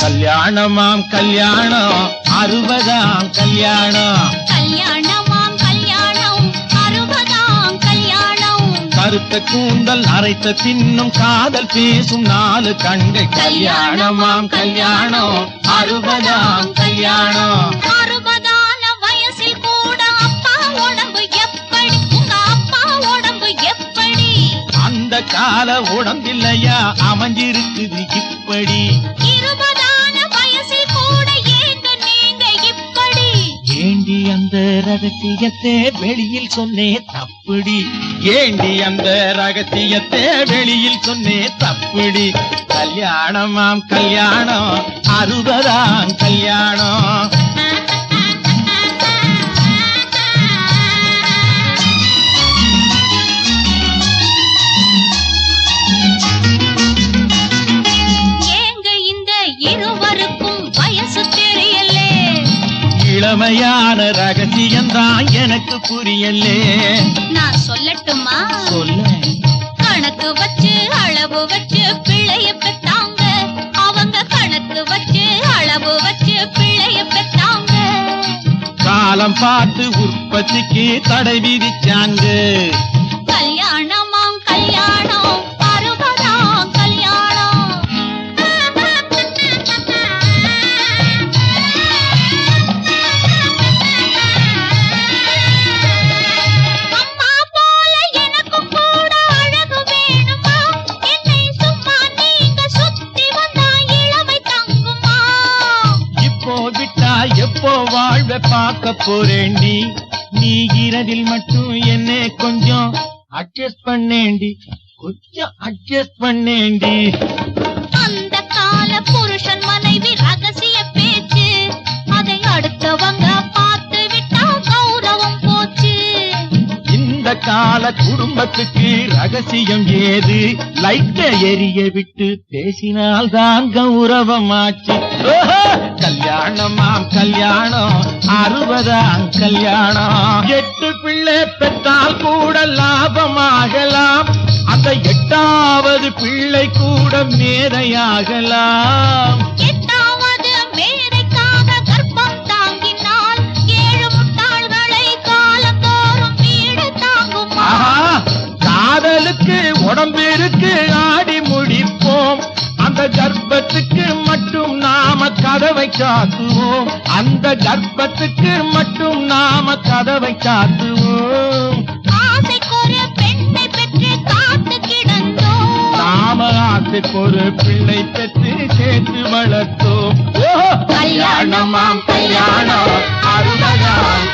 கல்யாணமாம் கல்யாணம் அறுபதாம் கல்யாணம். கல்யாணமாம் கல்யாணம் அறுபதாம் கல்யாணம். கருத்த கூந்தல் அரைத்த பின்னும் காதல் பேசும் நாலு கண்கள். கல்யாணமாம் கல்யாணம் அறுபதாம் கல்யாணம். அறுபதான வயசில் கூட அப்பா உடம்பு எப்படி? உங்க அப்பா உடம்பு எப்படி? அந்த கால உடம்பில்லையா? அமைஞ்சிருக்குது இப்படி. அந்த ரகசியத்தை வெளியில் சொன்னே தப்புடி. ஏண்டி அந்த ரகசியத்தை வெளியில் சொன்னே தப்புடி. கல்யாணமாம் கல்யாணம் அறுபதாம் கல்யாணம். இளமையான ரகசியம்தான் எனக்கு புரியலே. நான் சொல்லட்டுமா? சொல்ல. கணக்கு வச்சு அளவு வச்சு பிள்ளைய பெத்தாங்க. அவங்க கணக்கு வச்சு அளவு வச்சு பிள்ளைய பெத்தாங்க. காலம் பார்த்து உற்பத்திக்கு தடை விதிச்சாங்க. வாழ்வ பார்க்க போறேண்டி நீ இரவில் மட்டும் என்ன கொஞ்சம் அட்ஜஸ்ட் பண்ணேண்டி கொஞ்சம் அட்ஜஸ்ட் பண்ணேண்டி அந்த கால புருஷன் மனைவி ரகசிய பேச்சு. அதை அடுத்தவங்க பார்த்து விட்டா கௌரவம் போச்சு. இந்த கால குடும்பத்துக்கு ரகசியம் ஏது? லைட்ட எரிய விட்டு பேசினால்தான் கௌரவமாச்சு ஓஹோ! கல்யாணமாம் கல்யாணம். அறுபதாம் கல்யாணம். எட்டு பிள்ளை பெற்றால் கூட லாபமாகலாம். அந்த எட்டாவது பிள்ளை கூட மேதையாகலாம். காதலுக்கு உடம்பு இருக்கு ஆடி முடிப்போம். அந்த கர்ப்பத்துக்கு மட்டும் நாம கதவை சாத்துவோம். அந்த கர்ப்பத்துக்கு மட்டும் நாம கதவை சாத்துவோம். நாம ஆசைக்கு ஒரு பிள்ளை பெற்று சேர்த்து வளர்த்தோம். கல்யாணமாம் கல்யாணம். அருமதாம்